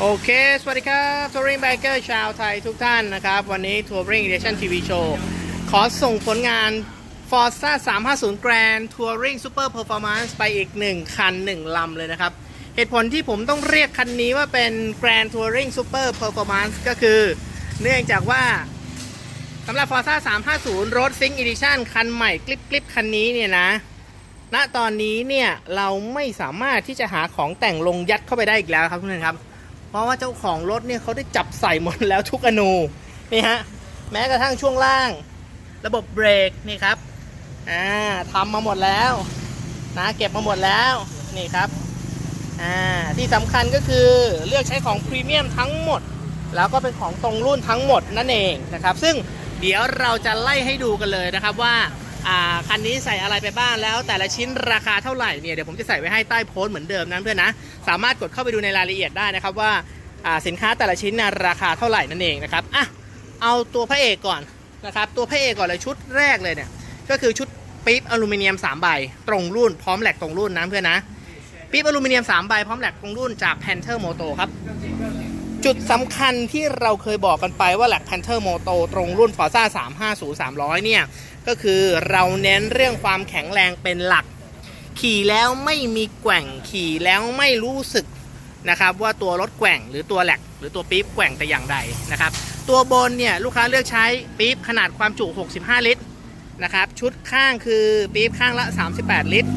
โอเค สวัสดีครับทัวริงไบเกอร์ชาวไทยทุกท่านนะครับ วันนี้ทัวริงเดชั่นทีวีโชว์ขอส่งผลงาน Forza 350 Grand Touring Super Performance ไปอีก 1 คัน 1 ลำเลยนะครับ เหตุผลที่ผมต้องเรียกคันนี้ว่าเป็น Grand Touring Super Performance ก็คือ เนื่องจากว่าสำหรับ Forza 350 Road Sync Edition คันใหม่กลิปกลิปคันนี้เนี่ยนะณตอนนี้เนี่ยเราไม่สามารถที่จะหาของแต่งลงยัดเข้าไปได้อีกแล้วครับทุกท่านครับ ราะว่าเจ้าของรถเนี่ยเขาได้จับใส่หมดแล้วทุกอนูนี่ฮะแม้กระทั่งช่วงล่าง ระบบเบรกนี่ครับอ่าทำมาหมดแล้วนะเก็บมาหมดแล้วนี่ครับอ่าที่สำคัญก็คือเลือกใช้ของพรีเมียมทั้งหมด แล้วก็เป็นของตรงรุ่นทั้งหมดนั่นเองนะครับ ซึ่งเดี๋ยวเราจะไล่ให้ดูกันเลยนะครับว่าอ่า คันนี้ใส่อะไรไปบ้างแล้ว แต่ละชิ้นราคาเท่าไหร่เนี่ยเดี๋ยวผมจะใส่ไว้ให้ใต้โพสต์เหมือนเดิมนะเพื่อนนะสามารถกดเข้าไปดูในรายละเอียดได้นะครับว่าสินค้าแต่ละชิ้นนะราคาเท่าไหร่นั่นเองนะครับอะเอาตัวพระเอกก่อนนะครับตัวพระเอกก่อนเลยชุดแรกเลยเนี่ยก็คือชุดปี๊บอลูมิเนียม3ใบตรงรุ่นพร้อมแหลกตรงรุ่นนะเพื่อนนะปี๊บอลูมิเนียม3ใบพร้อมแหลกตรงรุ่นจาก Panther Moto ครับ จุดสำคัญที่เราเคยบอกกันไปว่าแหลก Panther Moto ตรงรุ่น Forza 350 300 เนี่ย ก็คือเราเน้นเรื่องความแข็งแรงเป็นหลัก ขี่แล้วไม่มีแกว่งขี่แล้วไม่รู้สึกนะครับว่าตัวรถแกว่งหรือตัวแหลกหรือตัวปี๊บแกว่งแต่อย่างใดนะครับ ตัวบนเนี่ยลูกค้าเลือกใช้ปี๊บขนาดความจุ 65 ลิตรนะครับชุดข้างคือปี๊บข้างละ 38 ลิตร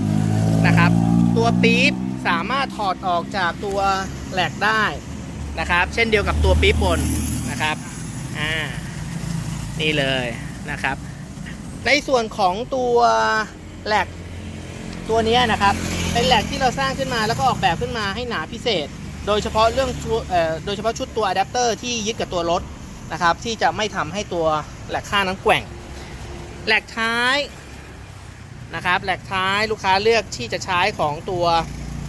นะครับ ตัวปี๊บสามารถถอดออกจากตัวแหลกได้ นะครับ เช่นเดียวกับตัวปี๊บบนนะครับอ่านี่เลยนะครับ ในส่วนของตัวแหลกตัวนี้นะครับ เป็นแหลกที่เราสร้างขึ้นมาแล้วก็ออกแบบขึ้นมาให้หนาพิเศษ โดยเฉพาะเรื่องเอ่อโดยเฉพาะชุดตัวอะแดปเตอร์ที่ยึดกับตัวรถนะครับ ที่จะไม่ทำให้ตัวแหลกข้างนั้นแกว่งแหลกท้ายนะครับแหลกท้ายลูกค้าเลือกที่จะใช้ของตัว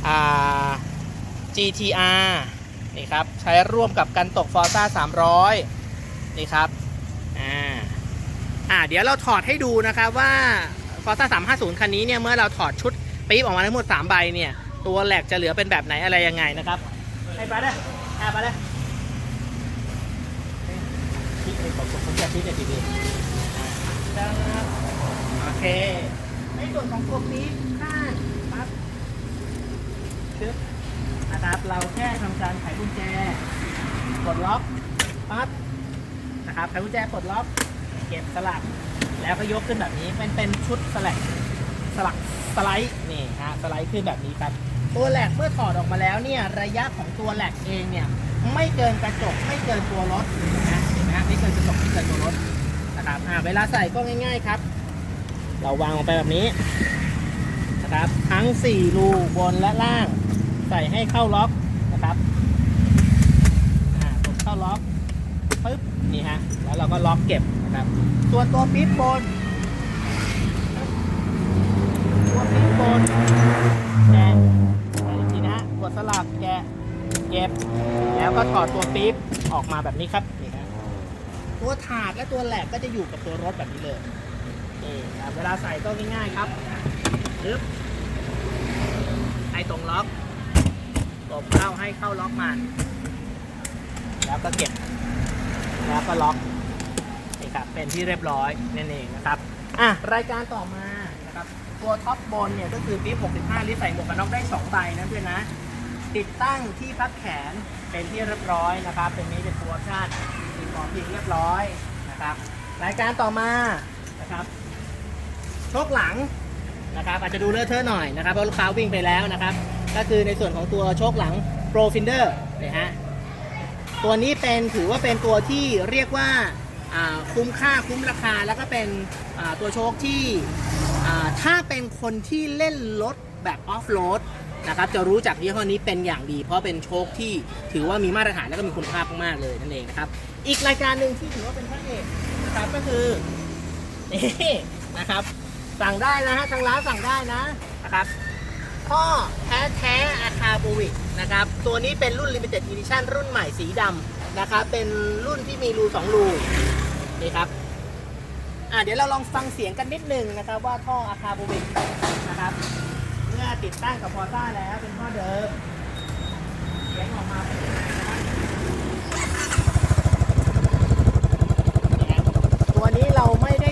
อ่า GTR นี่ครับ ใช้ร่วมกับกันตก Forza 300 นี่ครับ อ่า อ่า เดี๋ยวเราถอดให้ดูนะครับว่า Forza 350 คันนี้เนี่ย เมื่อเราถอดชุดปี๊บออกมาทั้งหมด 3 ใบเนี่ย ตัวแหลกจะเหลือเป็นแบบไหนอะไรยังไงนะครับให้ไปเลยอ่าไปเลยคิดเลยผมผมจะคิดเลยทีเดียวอ่าครับโอเคในส่วนของตัวปี๊บข้างปั๊บชึบ นะครับ เราแค่ทำการไขกุญแจกดล็อกปั๊บนะครับไขกุญแจกดล็อก เก็บสลักแล้วก็ยกขึ้นแบบนี้เป็นเป็นชุดสลักสลักสไลด์นี่ฮะสไลด์ขึ้นแบบนี้ครับตัวแหลกเมื่อถอดออกมาแล้วเนี่ยระยะของตัวแหลกเองเนี่ยไม่เกินกระจกไม่เกินตัวรถนะเห็นไหมฮะไม่เกินกระจกไม่เกินตัวรถนะครับอ่าเวลาใส่ก็ง่าย ๆครับ เราวางลงไปแบบนี้นะครับทั้ง 4 รูบนและล่าง ใส่ให้เข้าล็อกนะครับอ่ากดเข้าล็อกปึ๊บนี่ฮะแล้วเราก็ล็อกเก็บนะครับ ส่วนตัวปี๊บบนตัวปี๊บบนแกะอีกทีนะกดสลักแกะเก็บ แล้วก็ถอดตัวปี๊บออกมาแบบนี้ครับนี่นะตัวถาดและตัวแหลกก็จะอยู่กับตัวรถแบบนี้เลยนี่ครับเวลาใส่ก็ง่ายๆครับปึ๊บให้ตรงล็อก ตบเข้าให้เข้าล็อกมา แล้วก็เก็บ แล้วก็ล็อกนี่ครับเป็นที่เรียบร้อยนั่นเองนะครับอะรายการต่อมานะครับตัวท็อปบนเนี่ยก็คือปี๊บ65ลิตรใส่หมวกกันน็อกได้2ใบนะเพื่อนนะ ติดตั้งที่พักแขนเป็นที่เรียบร้อยนะครับ เป็นนี้เป็นตัวชั่นติดหมอนพิงเรียบร้อยนะครับ รายการต่อมานะครับโชคหลังนะครับ อาจจะดูเลอะเทอะหน่อยนะครับเพราะลูกค้าวิ่งไปแล้วนะครับ ก็คือในส่วนของตัวโชคหลัง Pro Finder นะฮะตัวนี้เป็นถือว่าเป็นตัวที่เรียกว่าคุ้มค่าคุ้มราคาแล้วก็เป็นตัวโชคที่ถ้าเป็นคนที่เล่นรถแบบออฟโรดนะครับจะรู้จักยี่ห้อนี้เป็นอย่างดี เพราะเป็นโชคที่ถือว่ามีมาตรฐานและก็มีคุณภาพมากเลยนั่นเองนะครับ อีกรายการหนึ่งที่ถือว่าเป็นพระเอกนะครับก็คือนี่นะครับ สั่งได้นะฮะทางร้านสั่งได้นะนะครับ พ่อแท้ๆอาคาบูวิกนะครับ ตัวนี้เป็นรุ่น Limited Edition รุ่นใหม่สีดำนะครับ เป็นรุ่นที่มีรู 2 รูนี่ครับอ่าเดี๋ยวเราลองฟังเสียงกันนิดนึงนะครับ ว่าท่ออาคาบูวิกนะครับ เมื่อติดตั้งกับพอต้าแล้วเป็นท่อเดิมเสียงออกมาเป็นยังไงตัวนี้เราไม่ได้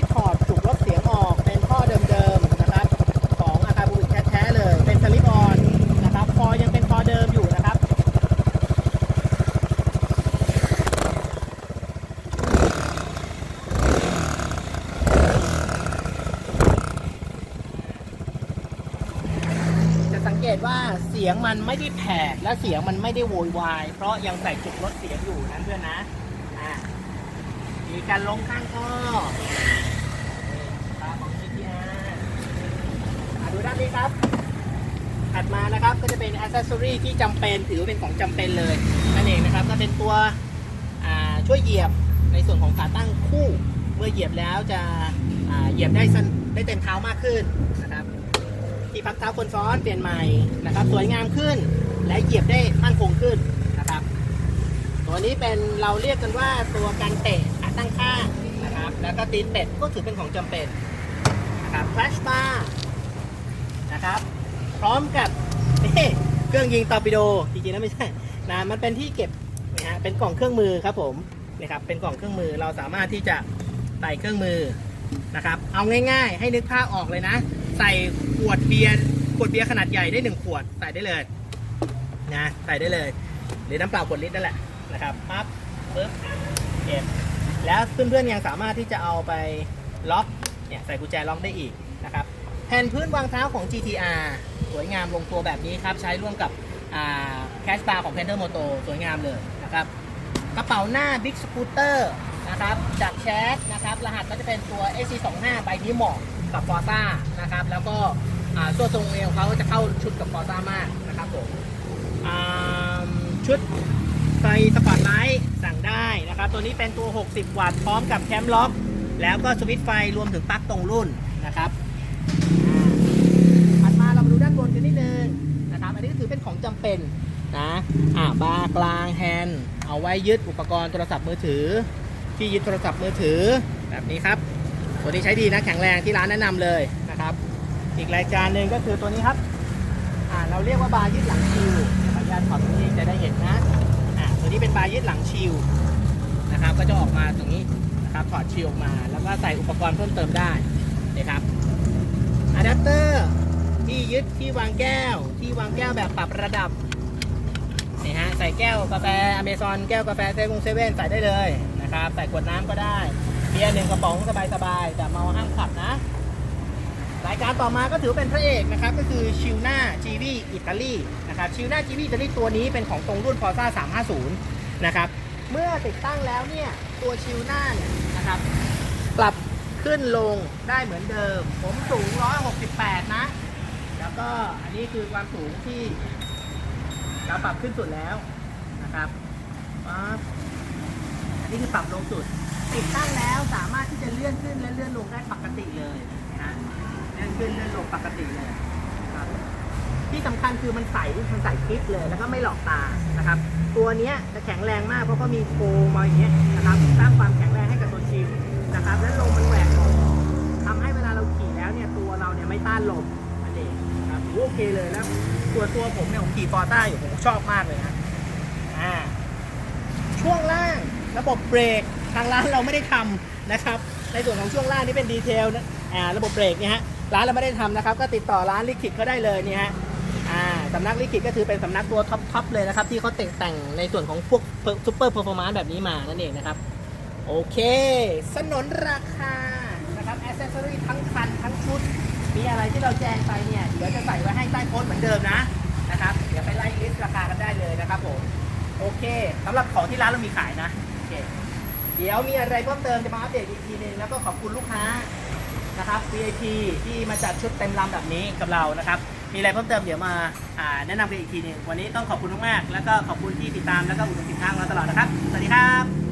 มันไม่ได้แผดและเสียงมันไม่ได้โวยวาย เพราะยังใส่จุกลดเสียงอยู่นะเพื่อนนะอ่ามีการลงข้างท่อตาของ GTR อะดูด้านนี้ครับถัดมานะครับก็จะเป็นอ c เซสซอรีที่จำเป็นถือเป็นของจำเป็นเลยนั่นเองนะครับก็เป็นตัวอ่าช่วยเหยียบในส่วนของขาตั้งคู่ เมื่อเหยียบแล้วจะอ่าเหยียบได้ได้เต็มเท้ามากขึ้นนะครับ ที่พักเท้าคนซ้อนเปลี่ยนใหม่นะครับ สวยงามขึ้นและเหยียบได้มั่นคงขึ้นนะครับ ตัวนี้เป็นเราเรียกกันว่าตัวการเตะขาตั้งข้างนะครับ แล้วก็ตีนเป็ดก็ถือเป็นของจำเป็นนะครับ flash bar นะครับ พร้อมกับเครื่องยิงตอร์ปิโดจริงๆแล้วไม่ใช่นะมันเป็นที่เก็บนะฮะเป็นกล่องเครื่องมือครับผมนะครับเป็นกล่องเครื่องมือเราสามารถที่จะใส่เครื่องมือนะครับ เอาง่าย ๆ ให้นึกภาพออกเลยนะ ใส่ ขวดเบียร์ขวดเบียร์ขนาดใหญ่ได้หนึ่งขวดใส่ได้เลยนะใส่ได้เลย หรือน้ำเปล่าขวดลิตรนั่นแหละนะครับปั๊บปึ๊บเก็บแล้วเพื่อนๆยังสามารถที่จะเอาไปล็อกเนี่ยใส่กุญแจล็อกได้อีกนะครับแผ่นพื้นวางเท้าของ GTR สวยงามลงตัวแบบนี้ครับ ใช้ร่วมกับแคชบาร์ของ Panther Moto สวยงามเลยนะครับกระเป๋าหน้า Big Scooter นะครับจากแชทนะครับรหัสก็จะเป็นตัว SC25 ใบนี้เหมาะ กับ f o r z a นะครับ แล้วก็ตัวทรงเอวเขาจะเข้าชุดกับ f o r z a มากนะครับผมชุดไฟสปอตไลท์สั่งได้นะครับ ตัวนี้เป็นตัว 60 วัตต์พร้อมกับแคมล็อกแล้วก็สวิตช์ไฟรวมถึงปลั๊กตรงรุ่นนะครับถัดมาเรามาดูด้านบนกันนิดนึงนะครับ อันนี้ก็ถือเป็นของจำเป็นนะอ่าบาร์กลางแฮนด์เอาไว้ยึดอุปกรณ์โทรศัพท์มือถือ ที่ยึดโทรศัพท์มือถือแบบนี้ครับ ตัวนี้ใช้ดีนะแข็งแรงที่ร้านแนะนำเลยนะครับ อีกรายการหนึ่งก็คือตัวนี้ครับอ่าเราเรียกว่าบาร์ยึดหลังชิวขออนุญาตถอดตรงนี้จะได้เห็นนะอ่าตัวนี้เป็นบาร์ยึดหลังชิวนะครับ ก็จะออกมาตรงนี้นะครับถอดชิวออกมา แล้วก็ใส่อุปกรณ์เพิ่มเติมได้นะครับอะแดปเตอร์ที่ยึดที่วางแก้ว ที่วางแก้วแบบปรับระดับนี่ฮะใส่แก้วกาแฟอเมซอนแก้วกาแฟเซเว่นเซเว่นใส่ได้เลยนะครับ ใส่ขวดน้ำก็ได้ เบียร์หนึ่งกระป๋องสบายๆแต่เมาห้ามขับนะ รายการต่อมาก็ถือเป็นพระเอกนะครับ ก็คือชิวน่าจีวีอิตาลีนะครับชิวน่าจีวีอิตาลีตัวนี้เป็นของตรงรุ่น f o r z a 350 นะครับ เมื่อติดตั้งแล้วเนี่ย ตัวชิวน่าเนี่ยนะครับ ปรับขึ้นลงได้เหมือนเดิม ผมสูง 168 นะ แล้วก็อันนี้คือความสูงที่เราปรับขึ้นสุดแล้วนะครับอันนี้คือปรับลงสุด ติดตั้งแล้วสามารถที่จะเลื่อนขึ้นและเลื่อนลงได้ปกติเลยนะฮะเลื่อนขึ้นเลื่อนลงปกติเลยครับที่สำคัญคือมันใสมันใสคลิปเลยแล้วก็ไม่หลอกตานะครับ ตัวเนี้ยจะแข็งแรงมากเพราะเขามีโฟมมาอย่างเงี้ยนะครับสร้างความแข็งแรงให้กับตัวชิมนะครับ และลมมันแหวกออกทำให้เวลาเราขี่แล้วเนี่ยตัวเราเนี่ยไม่ต้านลมนั่นเองครับโอเคเลยแล้วตัวตัวผมเนี่ยผมขี่ฟอร์ต้าอยู่ผมชอบมากเลยนะอ่าช่วงล่างระบบเบรกางร้านเราไม่ได้ทำนะครับ ในส่วนของช่วงล่างนี่เป็นดีเทลนะอ่าระบบเบรกเนี่ยฮะร้านเราไม่ได้ทำนะครับ ก็ติดต่อร้านลิขิตก็ได้เลยเนี่ยฮะอ่าสำนักลิขิตก็ถือเป็นสำนักตัวท็อปทเลยนะครับ ที่เขาแต่งแต่งในส่วนของพวกซูเปอร์เพอร์ฟอร์มานซ์แบบนี้มานั่นเองนะครับ โอเค สนนราคานะครับอ c เซสซอรี่ทั้งคันทั้งชุด มีอะไรที่เราแจ้งไปเนี่ยเดี๋ยวจะใส่ไว้ให้ใต้โพสเหมือนเดิมนะนะครับ เดี๋ยวไปไล่ลิสต์ราคากันได้เลยนะครับผมโอเคสำหรับของที่ร้านเรามีขายนะโอเค เดี๋ยวมีอะไรเพิ่มเติมจะมาอัปเดตอีกทีหนึงแล้วก็ขอบคุณลูกค้านะครับ VIP ที่มาจัดชุดเต็มลำแบบนี้กับเรานะครับ มีอะไรเพิ่มเติมเดี๋ยวมาอ่าแนะนำกันอีกทีหนึงวันนี้ต้องขอบคุณมากๆแล้วก็ขอบคุณที่ติดตามแล้วก็อุดหนุนสินค้าของเราตลอดนะครับ สวัสดีครับ